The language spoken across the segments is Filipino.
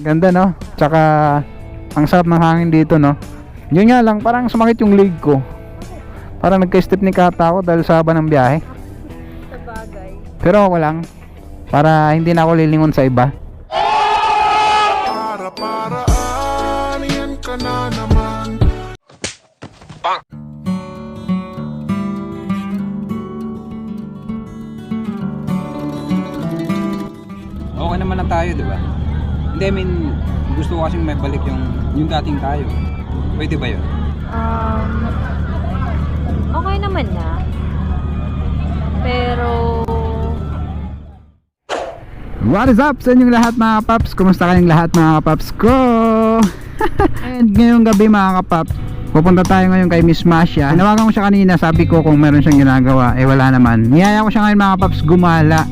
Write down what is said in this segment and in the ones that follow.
Ganda no? Tsaka ang sarap ng hangin dito no. Yun nga lang, parang sumakit yung leg ko. Parang nagka-step ni kata ako dahil sa haba ng biyahe. Pero ako lang. Para hindi na ako lilingon sa iba. Para paraan, yan ka na naman Okay naman na tayo, di ba? Hindi, I mean, gusto ko kasing may balik yung, yung dating tayo. Pwede ba yun? Um, okay naman na. Pero, What is up sa inyong lahat mga paps? Kumusta kayong lahat mga paps ko? And ngayong gabi mga kapaps, pupunta tayo ngayon kay Miss Masha. Tinawagan ko siya kanina, sabi ko kung meron siyang ginagawa, eh wala naman. Niyaya ko siya ngayon mga paps gumala.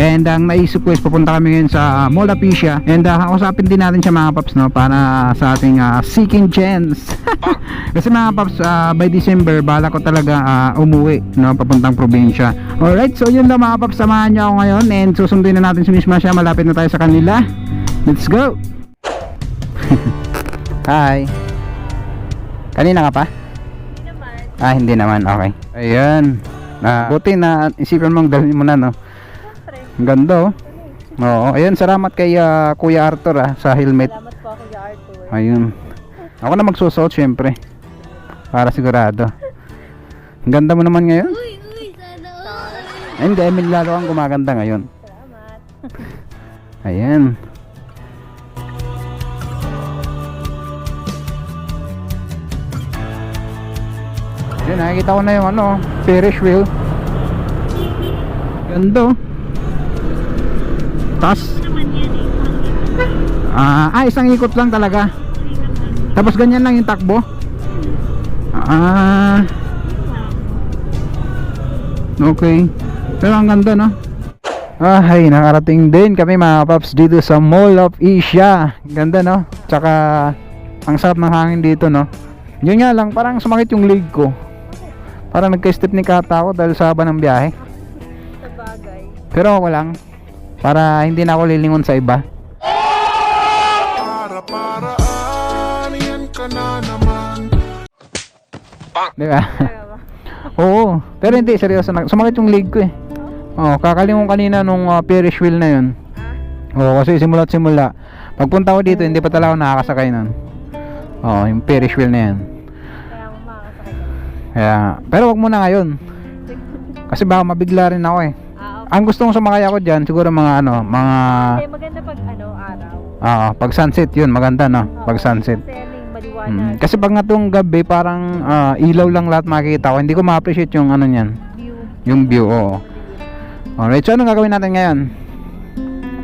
And ang naisip ko is pupunta kami ngayon sa uh, Mall Apicia and uh, kausapin din natin siya mga paps no para sa ating uh, seeking chance. Kasi mga paps uh, by December bala ko talaga uh, umuwi no papuntang probinsya. Alright, so yun lang mga paps samahan niyo ako ngayon and susunduin na natin si Miss Masha malapit na tayo sa kanila. Let's go. Hi. Kanina ka pa? hindi naman. Ah, hindi naman. Okay. Ayan. Na, buti na isipan mong dalhin mo na, no? Ang ganda, oh. Oo. Ayun, salamat kay ah, Kuya Arthur, ah, sa helmet. Salamat po kay Arthur. Ayun. Ako na magsusuot, syempre. Para sigurado. Ang ganda mo naman ngayon. Uy, uy, sana all. Hindi, Emil, lalo kang gumaganda ngayon. Salamat. Ayan. Yun, nakikita ko na yung ano, Ferris wheel. Ganda oh. Tas, ah, ah, isang ikot lang talaga. Tapos ganyan lang yung takbo. Ah. Okay. Pero ang ganda no. Ay, nakarating din kami mga paps dito sa Mall of Asia. Ganda no? Tsaka ang sarap ng hangin dito no. Yun nga lang, parang sumakit yung leg ko. Parang nagka-step ni kata ako dahil sa haba ng biyahe. Pero ako lang. Para hindi na ako lilingon sa iba. Para paraan, yan ka na naman Di ba? Talaga ba? Oo. Pero hindi, seryoso. Sumakit yung leg ko eh. Oh, kakalingon kanina nung uh, Ferris wheel na yun. Ah, Oo, kasi simula't simula. Pagpunta ko dito, hindi pa talaga ako nakakasakay nun. Oo, yung Ferris wheel na yan. kaya mo pero wag muna ngayon. Kasi baka mabigla rin ako eh. Ang gusto kong sumakay ako dyan, siguro mga ano, mga... Hindi, maganda pag ano, araw. Oo, pag sunset yun, maganda no? Oo, Pag sunset. Kasi ano yung maliwanag. Mm, kasi pag nga itong gabi, parang ah, ilaw lang lahat makikita ko. Hindi ko ma-appreciate yung ano niyan. View. Yung view, oo. Alright, so anong gagawin natin ngayon?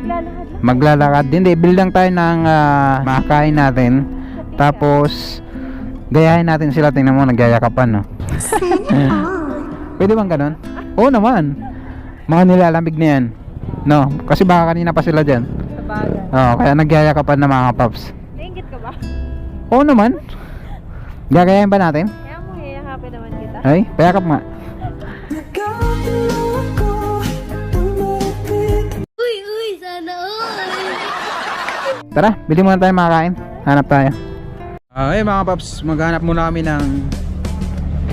Maglalakad lang. Maglalakad. Hindi, bill lang tayo ng ah, makakain natin. Tapos, gayahin natin sila. Tingnan mo, nagyayakapan, no? Pwede bang ganun? Oo naman. Mga nilalamig na yan. No, kasi baka kanina pa sila dyan. Oo, kaya nagyayakapan na mga paps. Naingit ka ba? Oo naman. Gagayahin ba natin? Kaya mo, hiyakapin naman kita. Ay, payakap nga. Uy, uy, sana all. Tara, bili muna tayo makakain. Hanap tayo. Okay mga paps, maghanap muna kami ng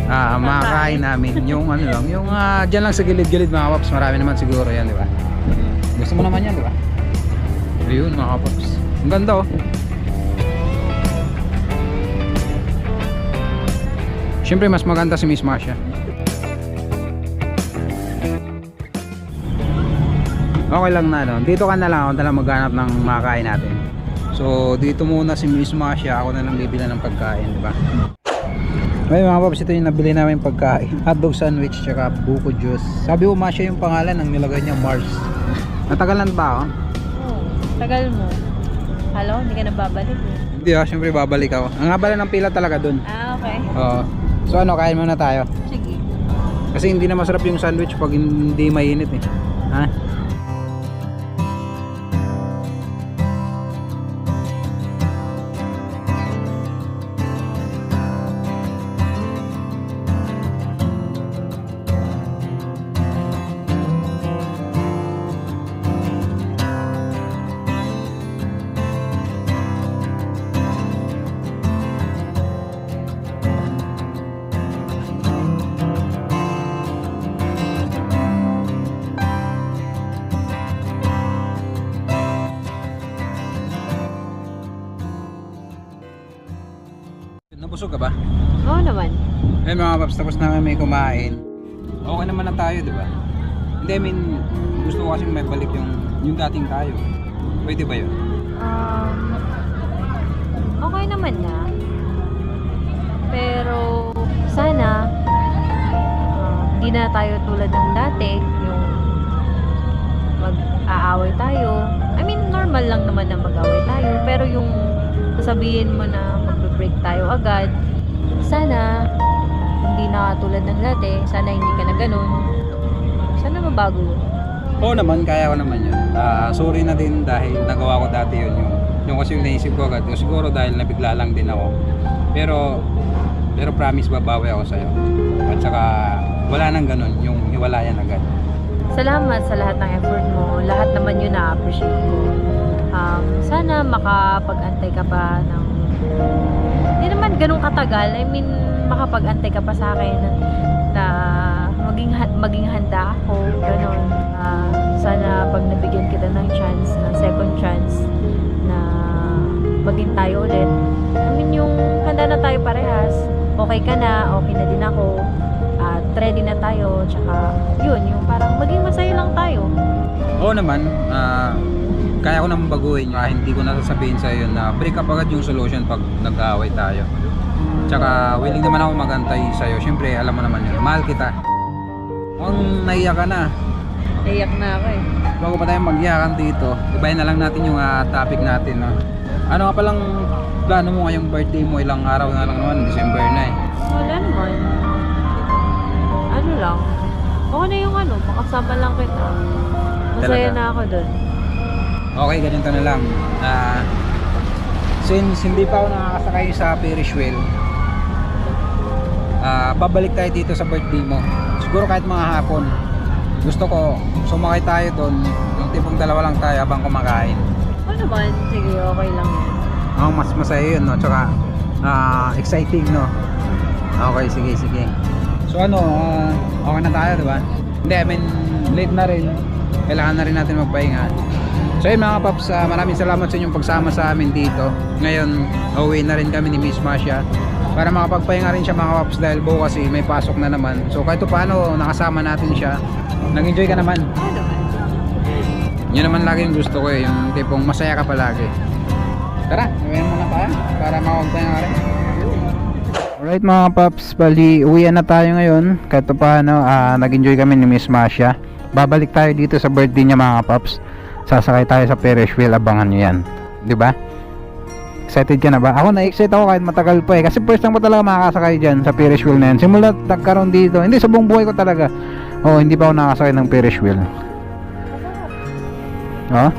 ah makakain namin. Yung ano lang, yung ah, dyan lang sa gilid-gilid mga paps. Marami naman siguro yan, di ba? Gusto mo naman yan, di ba? Ayun mga paps. Ang ganda oh. Siyempre mas maganda si Miss Marcia. Okay lang na no. Dito ka na lang ako na lang maghanap ng makakain natin. So dito muna si Miss Masha, ako na lang bibili ng pagkain, di ba? Okay mga paps, ito yung nabili namin pagkain. Hotdog sandwich tsaka buko juice. Sabi ko Masha yung pangalan ng nilagay niya Mars. Natagalan ba ako? Oh, tagal mo. Halo, hindi ka na babalik eh. Hindi ah, syempre babalik ako. Ang haba lang ng pila talaga dun. Ah, okay. Oo. So ano, kain muna tayo. Sige. Kasi hindi na masarap yung sandwich pag hindi mainit eh. Ha? Ayun mga paps, tapos na kami kumain. Okay naman na tayo, di ba? Hindi, I mean, gusto ko kasi may balik yung, yung dating tayo. Pwede ba yun? Um, okay naman na. Pero sana hindi na tayo tulad ng dati yung mag-aaway tayo. I mean, normal lang naman na mag-aaway tayo. Pero yung sasabihin mo na magbe-break tayo agad, sana hindi na tulad ng dati. Sana hindi ka na ganun. Sana mabago yun. Oo naman, kaya ko naman yun. Ah, sorry na din dahil nagawa ko dati yun. Yung, yung kasi yung naisip ko agad. Siguro dahil nabigla lang din ako. Pero, pero promise babawi ako sa'yo. At saka, wala nang ganun, yung hiwalayan agad. Salamat sa lahat ng effort mo. Lahat naman yun na-appreciate ko. Um, sana makapag-antay ka pa ng... Hindi naman ganun katagal. I mean, makapag-antay ka pa sa akin na, maging, maging handa ako. Ganun. Ah, sana pag nabigyan kita ng chance, ng second chance, na maging tayo ulit. I mean, yung handa na tayo parehas. Okay ka na, okay na din ako. At ready na tayo. Tsaka, yun, yung parang maging masaya lang tayo. Oo naman, ah, kaya ko naman baguhin yun. Ah, hindi ko nasasabihin sa iyo na break up agad yung solution pag nag-aaway tayo. Tsaka willing naman ako magantay sa iyo. Siyempre, alam mo naman yun. Mahal kita. Mukhang naiyak ka na. Naiyak na ako eh. Bago pa tayo magyakan dito, ibahin na lang natin yung ah, topic natin. No? Ano nga palang plano mo ngayong birthday mo? Ilang araw na lang naman, December na eh. Wala naman. Ano lang. Okay na yung ano, makasama lang kita. Masaya Talaga? na ako dun. Okay, ganito na lang. Ah, since hindi pa ako nakakasakay sa Ferris wheel, ah, babalik tayo dito sa birthday mo. Siguro kahit mga hapon. Gusto ko, sumakay tayo doon. Yung tipong dalawa lang tayo habang kumakain. Ano naman, sige, okay lang yan. Ang mas masaya yun, no? Tsaka, ah, exciting, no? Okay, sige, sige. So ano, ah, okay na tayo, di ba? Hindi, I mean, late na rin. Kailangan na rin natin magpahinga. So yun mga paps, ah, maraming salamat sa inyong pagsama sa amin dito. Ngayon, uwi na rin kami ni Miss Masha para makapagpahinga rin siya mga paps dahil bukas kasi may pasok na naman. So kahit paano, nakasama natin siya. Nag-enjoy ka naman. Yun naman lagi yung gusto ko eh, yung tipong masaya ka palagi. Tara, gawin mo na tayo para makapagpahinga ka rin. Alright mga paps, bali uwian na tayo ngayon. Kahit pa paano, ah, nag-enjoy kami ni Miss Masha. Babalik tayo dito sa birthday niya mga paps. Sasakay tayo sa Ferris wheel, abangan nyo yan. 'Di ba? Excited ka na ba? Ako na-excite ako kahit matagal pa eh. Kasi first time ko talaga makakasakay dyan sa Ferris wheel na yan. Simula nagkaroon dito. Hindi, sa buong buhay ko talaga. Oh, hindi pa ako nakakasakay ng Ferris wheel. Oh?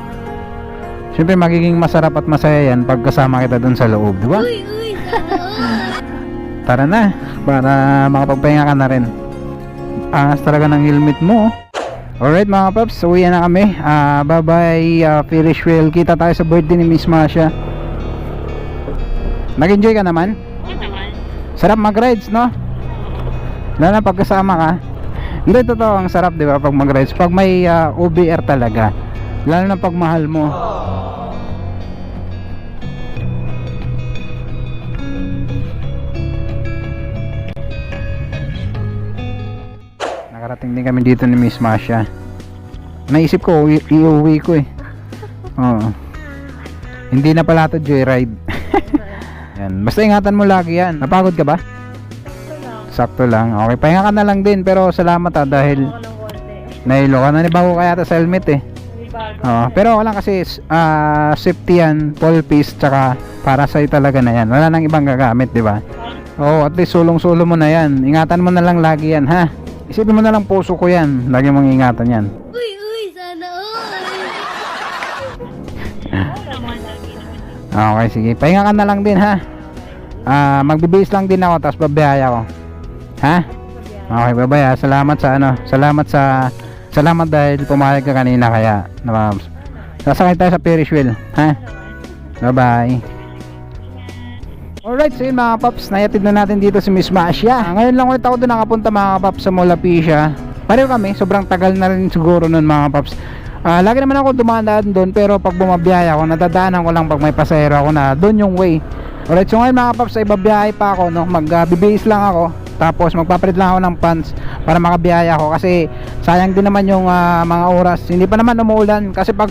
Siyempre magiging masarap at masaya yan pag kasama kita dun sa loob, di ba? Tara na, para makapagpahinga ka na rin. Angas talaga ng helmet mo. oh. Alright mga paps, uwi na kami. Ah, bye bye ah, Ferris wheel. Kita tayo sa birthday ni Miss Masha. Nag-enjoy ka naman? Sarap mag-rides, no? Lalo na pag kasama ka. Hindi, totoo, ang sarap, di ba, pag mag-rides. Pag may ah, OBR talaga. Lalo na pag mahal mo. Nakarating din kami dito ni Miss Masha. Naisip ko, iuwi ko eh. Oo. Hindi na pala to joyride. yan. Basta ingatan mo lagi yan. Napagod ka ba? Sakto lang. Okay, pahinga ka na lang din. Pero salamat ah dahil Ako ng konti. nahilo ka. Nanibago kaya ata sa helmet eh. Oo, pero wala kasi ah, safety yan, full piece, tsaka para sa'yo talaga na yan. Wala nang ibang gagamit, di ba? Oo, at least sulong-sulo mo na yan. Ingatan mo na lang lagi yan, ha? Isipin mo na lang puso ko yan. Lagi mong ingatan yan. Uy, uy, sana all. Okay, sige. Pahinga ka na lang din, ha? Ah, magbibihis lang din ako, tapos babiyaya ko. Ha? Okay, ha. Salamat sa ano, salamat sa salamat dahil pumayag ka kanina kaya na Sasakay tayo sa Ferris wheel, ha? Bye-bye. Alright, so yun mga paps, nayatid na natin dito si Miss Masha. Ngayon lang ulit ako doon nakapunta mga paps sa Molapisha. Pareho kami, sobrang tagal na rin siguro nun mga paps. Ah, lagi naman ako dumadaan doon pero pag bumabiyaya ako, nadadaanan ko lang pag may pasahero ako na doon yung way. Alright, so ngayon mga paps, ay babiyahe pa ako, no? Magbibihis lang ako. Tapos magpapalit lang ako ng pants para makabiyahe ako kasi sayang din naman yung ah, mga oras. Hindi pa naman umuulan kasi pag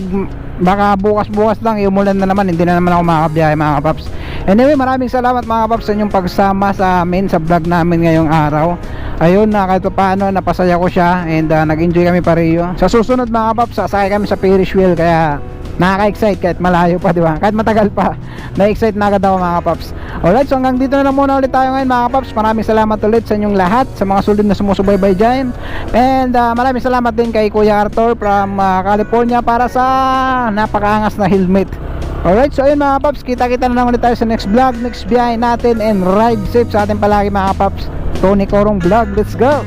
baka bukas-bukas lang iumulan na naman, hindi na naman ako makakabiyahe mga paps. Anyway, maraming salamat mga paps sa inyong pagsama sa amin sa vlog namin ngayong araw. Ayun na kahit paano napasaya ko siya and ah, nag-enjoy kami pareho. Sa susunod mga paps, sasakay kami sa Ferris wheel kaya nakaka-excite kahit malayo pa, di ba? Kahit matagal pa. Na-excite na agad ako mga paps. Alright, so hanggang dito na lang muna ulit tayo ngayon mga paps. Maraming salamat ulit sa inyong lahat, sa mga sulit na sumusubaybay dyan. And ah, maraming salamat din kay Kuya Arthur from ah, California para sa napakaangas na helmet. Alright, so ayun mga paps, kita-kita na ulit tayo sa next vlog, next biyahe natin and ride safe sa ating palagi mga paps. Tony Corong Vlog, let's go!